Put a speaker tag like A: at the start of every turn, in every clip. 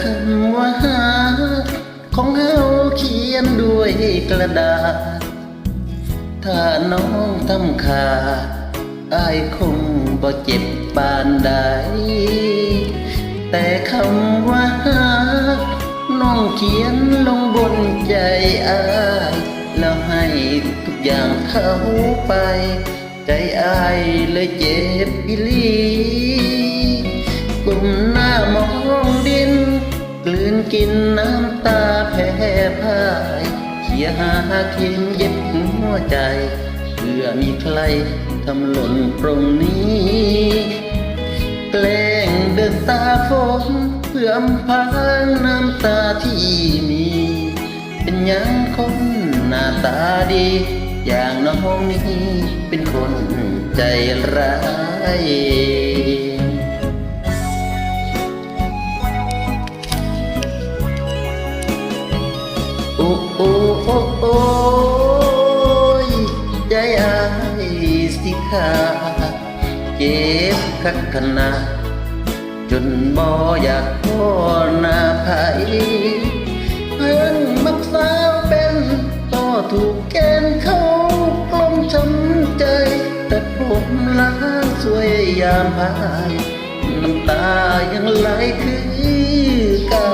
A: คำว่าของเฮาเขียนด้วยกระดาษ ถ้าน้องทำขาดอายคงบ่เจ็บปานใด แต่คำว่าหา น้องเขียนลงบนใจอายแล้วให้ทุกอย่างเขาไป ใจอายเลยเจ็บอีลีกุมหน้าม กินน้ำตาแพ้พ่ายเขียหาเข็มเย็บหัวใจเพื่อมีใครทำหล่นตรงนี้แกล้งเดินตาฝนเพื่ออำพางน้ำตาที่มี เป็นยังคนหน้าตาดี อย่างน้องนี้เป็นคนใจร้าย โอ้โอ้โอ้โอ้ยใจอายสิขาเจ็บคักขนาจนบ่อยากพอหน้าไผเพื่อนมักสาวเป็นต่อถูกแกนเขากลมช้ำใจ แต่ผมล้างสวยยามพายน้ำตายังไหลคือเก่า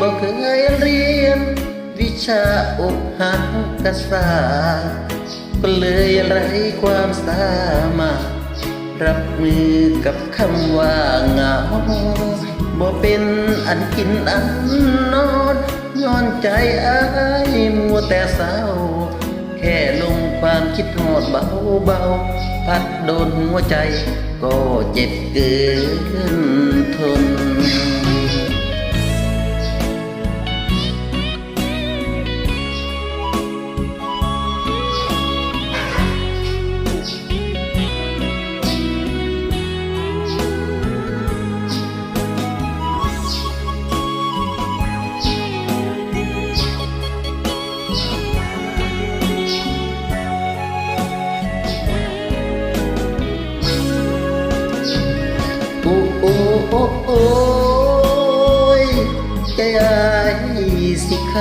A: บอกเคยเรียน วิชาอกหักกษาก็เลยไร้ความสามารถรับมือกับคำว่าเหงาบ่เป็นอันกินอันนอนย้อนใจอายมัวแต่เศร้า แค่ลงความคิดหอดเบาเบาพัดโดนหัวใจก็เจ็บเกินทน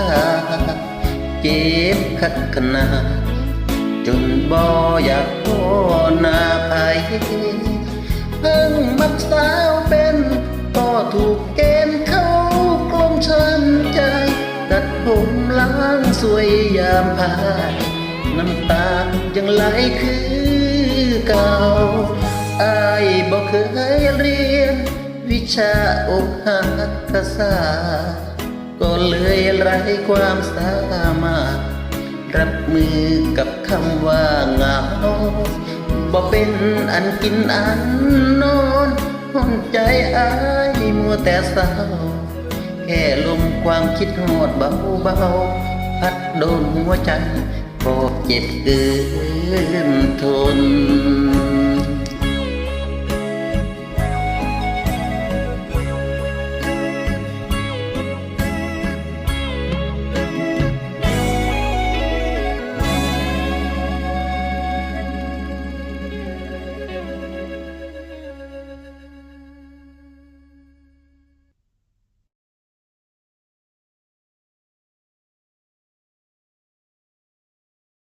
A: าเจ็บคัดขนาดจนบ่อยากพอหน้าไผเพิ่งมักสาวเป็นก็ถูกเกณฑ์เข้ากลมช้ำใจตัดผมล้างสวยยามพายน้ำตายังไหลคือเก่าอายบอกเคยเรียน วิชาอกหักกษา ก็เลยไร้ความสามารถรับมือกับคำว่าเหงาบ่เป็นอันกินอันนอนหอนใจอายมัวแต่เศร้าแค่ลมความคิดหอดเบาเบาพัดโดนหัวใจก็เจ็บเกินทน